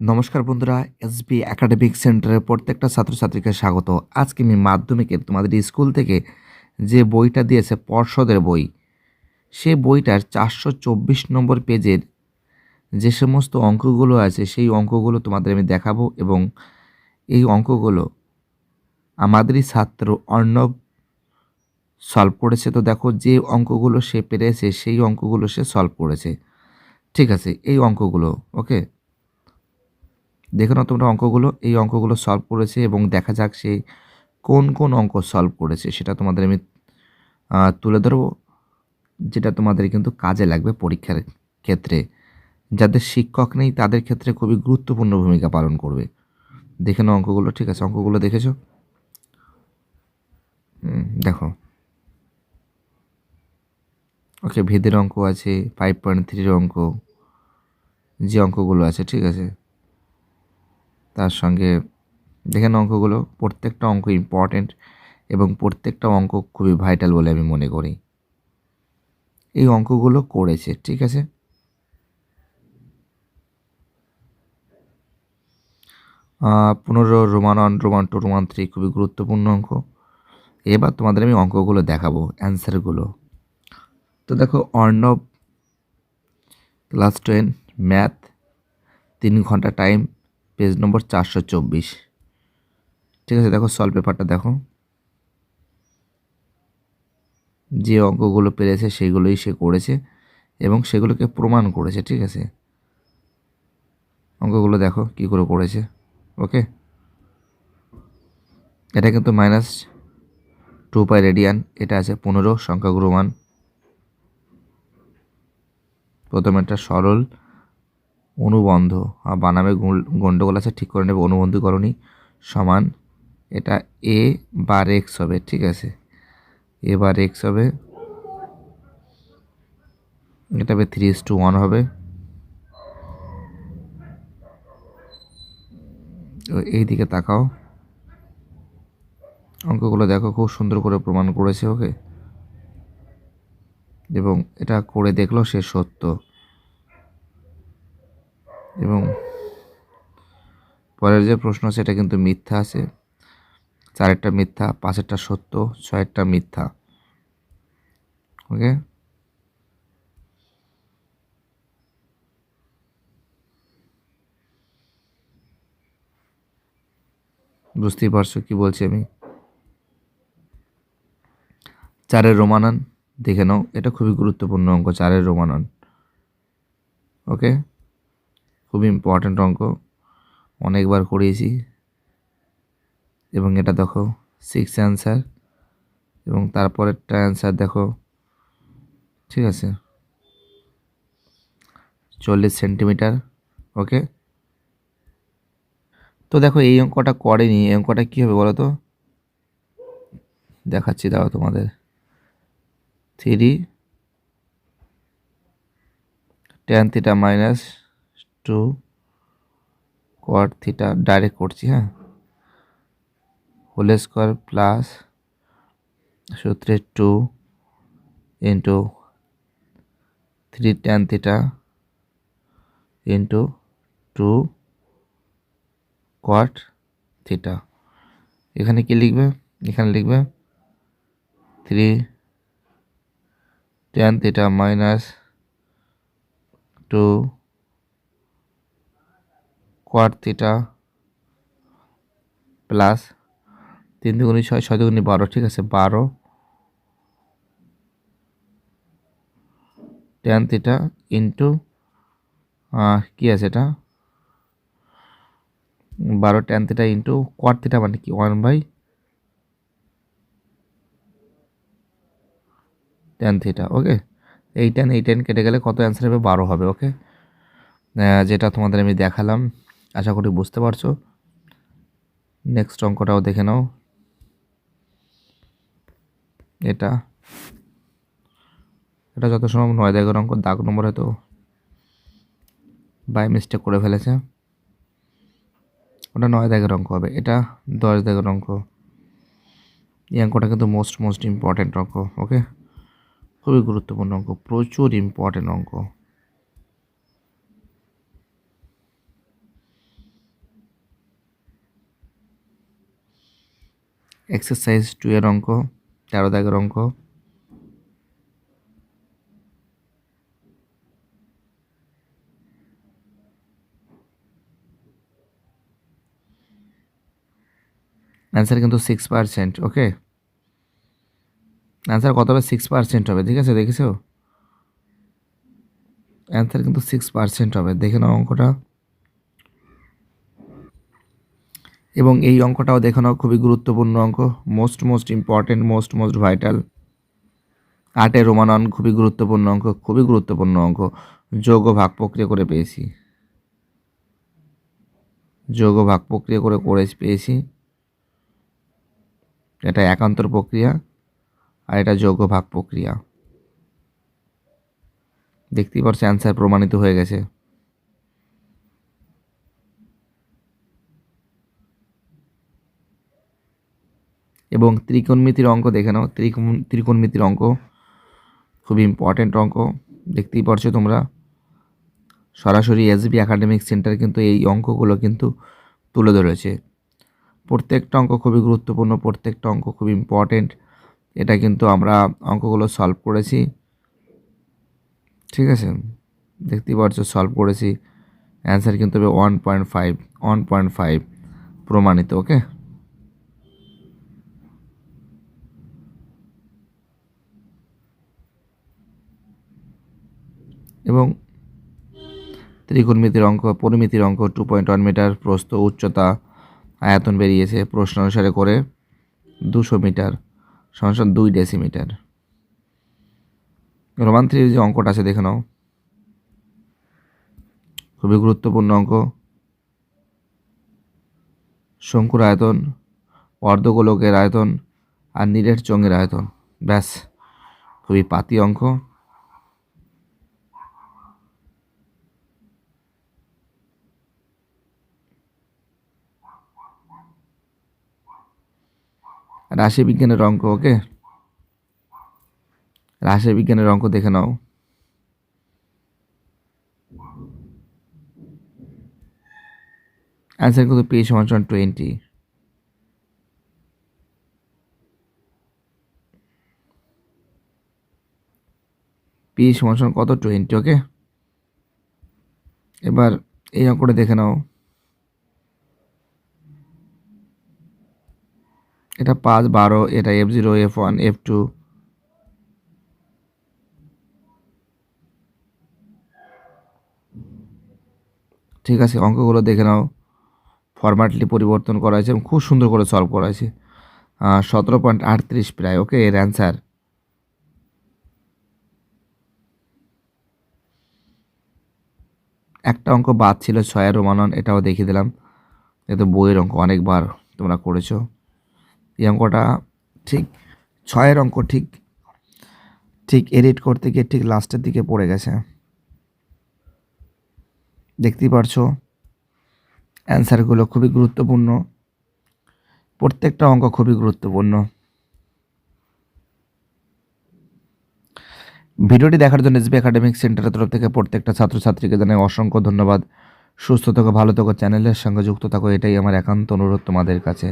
নমস্কার বন্ধুরা SB academic সেন্টারের প্রত্যেকটা ছাত্রছাত্রীকে স্বাগত। আজকে আমি মাধ্যমিকের তোমাদের স্কুল থেকে যে বইটা দিয়েছে পর্ষদের বই, সে বইটার চারশো চব্বিশ নম্বর পেজের যে সমস্ত অঙ্কগুলো আছে, সেই অঙ্কগুলো তোমাদের আমি দেখাবো এবং এই অঙ্কগুলো আমাদেরই ছাত্র অর্ণব সলভ করেছে। তো দেখো, যে অঙ্কগুলো সে পেরেছে, সেই অঙ্কগুলো সে সলভ করেছে। ঠিক আছে, এই অঙ্কগুলো ওকে দেখে না তোমরা অঙ্কগুলো, এই অঙ্কগুলো সলভ করেছে এবং দেখা যাক সে কোন কোন অঙ্ক সলভ করেছে, সেটা তোমাদের আমি তুলে ধরবো, যেটা তোমাদের কিন্তু কাজে লাগবে পরীক্ষার ক্ষেত্রে। যাদের শিক্ষক নেই, তাদের ক্ষেত্রে খুবই গুরুত্বপূর্ণ ভূমিকা পালন করবে। দেখে নাও অঙ্কগুলো, ঠিক আছে, অঙ্কগুলো দেখেছ? দেখো। ওকে, ভেদের অঙ্ক আছে ফাইভ পয়েন্ট থ্রির অঙ্ক, যে অঙ্কগুলো আছে, ঠিক আছে? তার সঙ্গে দেখেন অঙ্কগুলো। প্রত্যেকটা অঙ্ক ইম্পর্টেন্ট এবং প্রত্যেকটা অঙ্ক খুবই ভাইটাল বলে আমি মনে করি। এই অঙ্কগুলো করেছে, ঠিক আছে? পনেরো Roman one Roman two Roman three খুবই গুরুত্বপূর্ণ অঙ্ক। এবার তোমাদের আমি অঙ্কগুলো দেখাবো অ্যান্সারগুলো তো দেখো, অর্ণব ক্লাস টেন ম্যাথ তিন ঘণ্টা টাইম পেজ নম্বর চারশো চব্বিশ। ঠিক আছে, দেখো সলভ পেপারটা দেখো। যে অঙ্কগুলো পেরেছে সেগুলোই সে করেছে এবং সেগুলোকে প্রমাণ করেছে, ঠিক আছে? অঙ্কগুলো দেখো, কি করে করেছে ওকে এটা কিন্তু মাইনাস টু পাই রেডিয়ান এটা আছে পনেরো, সংখ্যাগুরু মান। প্রথমে একটা সরল অনুবন্ধ। আর বানামে গুল- গন্ডগোল আছে, ঠিক করে নেবে অনুবন্ধীকরণী সমান, এটা এ বার এক্স হবে, ঠিক আছে? এ বার এক্স হবে, এটা হবে থ্রি ইস টু ওয়ান হবে। এই দিকে তাকাও। অঙ্কগুলো দেখো, খুব সুন্দর করে প্রমাণ করেছে, ওকে? এবং এটা করে দেখল সে সত্য। এবং পরের যে প্রশ্ন এটা কিন্তু মিথ্যা আছে। চারেরটা মিথ্যা, পাঁচেরটা সত্য, ছয়েরটা মিথ্যা। ওকে বুঝতেই পারছ কি বলছি আমি? চারের রোমানান, দেখে নাও, এটা খুবই গুরুত্বপূর্ণ অঙ্ক, চারের রোমানান। ওকে খুবই ইম্পর্ট্যান্ট অঙ্ক। অনেকবার করিয়েছি। এবং এটা দেখো সিক্স অ্যান্সার এবং তারপরেরটা অ্যান্সার দেখো, ঠিক আছে? চল্লিশ সেন্টিমিটার ওকে তো দেখো, এই অঙ্কটা করেনি। এই অঙ্কটা কী হবে বলো তো? দেখাচ্ছি, দাও তোমাদের। Three tan theta minus two cot theta direct করছি হ্যাঁ? হোল স্কোয়ার প্লাস সূত্রে two into three tan theta into two cot theta এখানে কি লিখবে? এখানে লিখবে three tan theta minus two cot theta plus তিন দুগুনি ছয় ছয় দুগুনি বারো, ঠিক আছে, বারো। টেন থিটা ইন্টু কী আছে এটা? বারো tan theta into cot theta মানে কি? One by tan theta okay এই টেন এই টেন কেটে গেলে কত অ্যান্সার হবে? বারো হবে ওকে যেটা তোমাদের আমি দেখালাম। আশা করি বুঝতে পারছ। নেক্সট অঙ্কটাও দেখে নাও। এটা। এটা যত সম্ভব নয় দাগের অঙ্ক, দাগ নম্বর হয়তো বাই মিস্টেক করে ফেলেছে। ওটা নয় দাগের অঙ্ক হবে। এটা দশ দাগের অঙ্ক। এই অঙ্কটা কিন্তু মোস্ট মোস্ট ইম্পর্ট্যান্ট অঙ্ক ওকে খুবই গুরুত্বপূর্ণ অঙ্ক, প্রচুর ইম্পর্ট্যান্ট অঙ্ক। এক্সারসাইজ টু এর অঙ্ক, তেরো দাগের অঙ্ক। অ্যান্সার কিন্তু সিক্স পার্সেন্ট ওকে অ্যান্সার কত হবে সিক্স পার্সেন্ট হবে, ঠিক আছে, দেখেছ? অ্যান্সার কিন্তু সিক্স পার্সেন্ট হবে, দেখে নাও অঙ্কটা। এবং এই অঙ্কটাও দেখে নাও, খুবই গুরুত্বপূর্ণ অঙ্ক। Most most important most most vital আটে রোমানন খুবই গুরুত্বপূর্ণ অঙ্ক, খুবই গুরুত্বপূর্ণ অঙ্ক। যোগ ও ভাগ প্রক্রিয়া করে পেয়েছি। যোগ ও ভাগ প্রক্রিয়া করে করে পেয়েছি। এটা একান্তর প্রক্রিয়া আর এটা যোগ ভাগ প্রক্রিয়া। দেখতেই পারছ অ্যান্সার প্রমাণিত হয়ে গেছে। এবং ত্রিকোণমিতির অঙ্ক, দেখে নাও, ত্রিকোণ, ত্রিকোণমিতির অঙ্ক, খুবই ইম্পর্ট্যান্ট অঙ্ক। দেখতেই পারছ তোমরা। সরাসরি এসবি একাডেমিক সেন্টার কিন্তু এই অঙ্কগুলো কিন্তু তুলে ধরেছে। প্রত্যেকটা অঙ্ক খুবই গুরুত্বপূর্ণ, প্রত্যেকটা অঙ্ক খুব ইম্পর্টেন্ট এটা কিন্তু আমরা অঙ্কগুলো সলভ করেছি। ঠিক আছে? দেখতেই পারছ সলভ করেছি। অ্যান্সার কিন্তু হবে one point five one point five প্রমাণিত ওকে এবং ত্রিকোণমিতির অঙ্ক, পরিমিতির অঙ্ক টু পয়েন্ট ওয়ান মিটার প্রস্থ উচ্চতা, আয়তন বেরিয়েছে প্রশ্ন অনুসারে করে দুশো মিটার সমান দুই ডেসিমিটার রোমান থ্রির যে অঙ্কটা আছে, দেখে নাও। খুবই গুরুত্বপূর্ণ অঙ্ক। শঙ্কুর আয়তন, অর্ধগোলকের আয়তন আর নীরের চঙ্গের আয়তন। ব্যাস, খুবই পাতি অঙ্ক। রাশি বিজ্ঞানের অঙ্ক, ওকে? রাশি বিজ্ঞানের অঙ্ক দেখে নাও। অ্যান্সার কিন্তু পি সমান টোয়েন্টি পি সমান কত? Twenty okay? এবার এই অঙ্কটা দেখে নাও। এটা পাঁচ, বারো, এটা F zero F one F two ঠিক আছে, অঙ্কগুলো দেখে নাও। ফরম্যাটলি পরিবর্তন করা হয়েছে এবং খুব সুন্দর করে সলভ করা হয়েছে। সতেরো পয়েন্ট আটত্রিশ প্রায় ওকে এর অ্যান্সার একটা অঙ্ক বাদ ছিল, ছয়ের রোমানন এটাও দেখিয়ে দিলাম। এতো বইয়ের অঙ্ক অনেকবার তোমরা করেছ। এই অঙ্কটা ঠিক ছয়ের অঙ্ক ঠিক ঠিক এডিট করতে গিয়ে ঠিক লাস্টের দিকে পড়ে গেছে। দেখতেই পারছ অ্যান্সারগুলো খুবই গুরুত্বপূর্ণ। প্রত্যেকটা অঙ্ক খুবই গুরুত্বপূর্ণ। ভিডিওটি দেখার জন্য এসবি একাডেমিক সেন্টারের তরফ থেকে প্রত্যেকটা ছাত্রছাত্রীকে জানাই অসংখ্য ধন্যবাদ। সুস্থ থাকো, ভালো থাকো চ্যানেলের সঙ্গে যুক্ত থাকো, এটাই আমার একান্ত অনুরোধ তোমাদের কাছে।